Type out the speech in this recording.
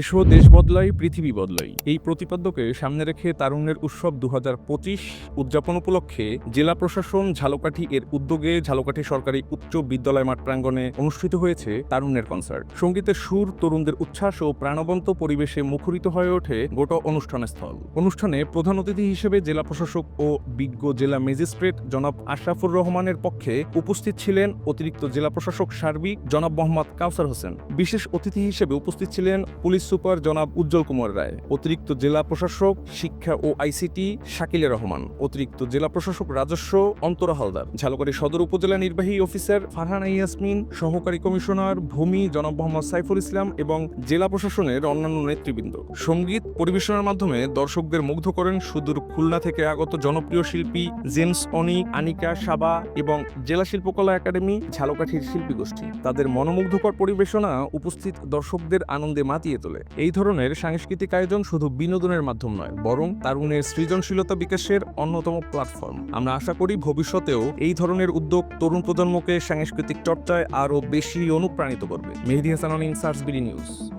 এসো, দেশ বদলাই, পৃথিবী বদলাই। এই প্রতিপাদ্যকে সামনে রেখে তারুণ্যের উৎসব দু উদযাপন উপলক্ষে জেলা প্রশাসন ঝালকাঠি এর উদ্যোগে ঝালকাঠি সরকারি উচ্চ বিদ্যালয় মাঠ প্রাঙ্গণে অনুষ্ঠিত হয়েছে তারুণ্যের কনসার্ট সঙ্গীতের সুর, তরুণদের উচ্ছ্বাস ও প্রাণবন্ত পরিবেশে মুখরিত হয়ে ওঠে গোটা অনুষ্ঠানের স্থল অনুষ্ঠানে প্রধান অতিথি হিসেবে জেলা প্রশাসক ও বিজ্ঞ জেলা ম্যাজিস্ট্রেট জনাব আশরাফুর রহমানের পক্ষে উপস্থিত ছিলেন অতিরিক্ত জেলা প্রশাসক সার্বিক জনাব মোহাম্মদ কাউসার হোসেন। বিশেষ অতিথি হিসেবে উপস্থিত ছিলেন পুলিশ সুপার জনাব উজ্জ্বল কুমার রায়, অতিরিক্ত জেলা প্রশাসক, শিক্ষা ও আইসিটি শাকিলে রহমান, অতিরিক্ত জেলা প্রশাসক রাজস্ব, অন্তরা হালদার। ঝালকাঠি সদর উপজেলা নির্বাহী অফিসার ফারহানা ইয়াসমিন, সহকারী কমিশনার ভূমি জনাব মোহাম্মদ সাইফুল ইসলাম এবং জেলা প্রশাসনের অন্যান্য নেতৃবৃন্দ। সংগীত পরিবেশনার মাধ্যমে দর্শকদের মুগ্ধ করেন সুদূর খুলনা থেকে আগত জনপ্রিয় শিল্পী জেমস অনি, আনিকা সাবা এবং জেলা শিল্পকলা একাডেমি ঝালকাঠির শিল্পী গোষ্ঠী তাদের মনোমুগ্ধকর পরিবেশনা উপস্থিত দর্শকদের আনন্দে মাতিয়ে তোলে। এই ধরনের সাংস্কৃতিক আয়োজন শুধু বিনোদনের মাধ্যম নয়, বরং তারুণের সৃজনশীলতা বিকাশের অন্যতম প্ল্যাটফর্ম। আমরা আশা করি ভবিষ্যতেও এই ধরনের উদ্যোগ তরুণ প্রজন্মকে সাংস্কৃতিক চর্চায় আরও বেশি অনুপ্রাণিত করবে। মেহেদি হাসান ইনসার্স বিডি নিউজ।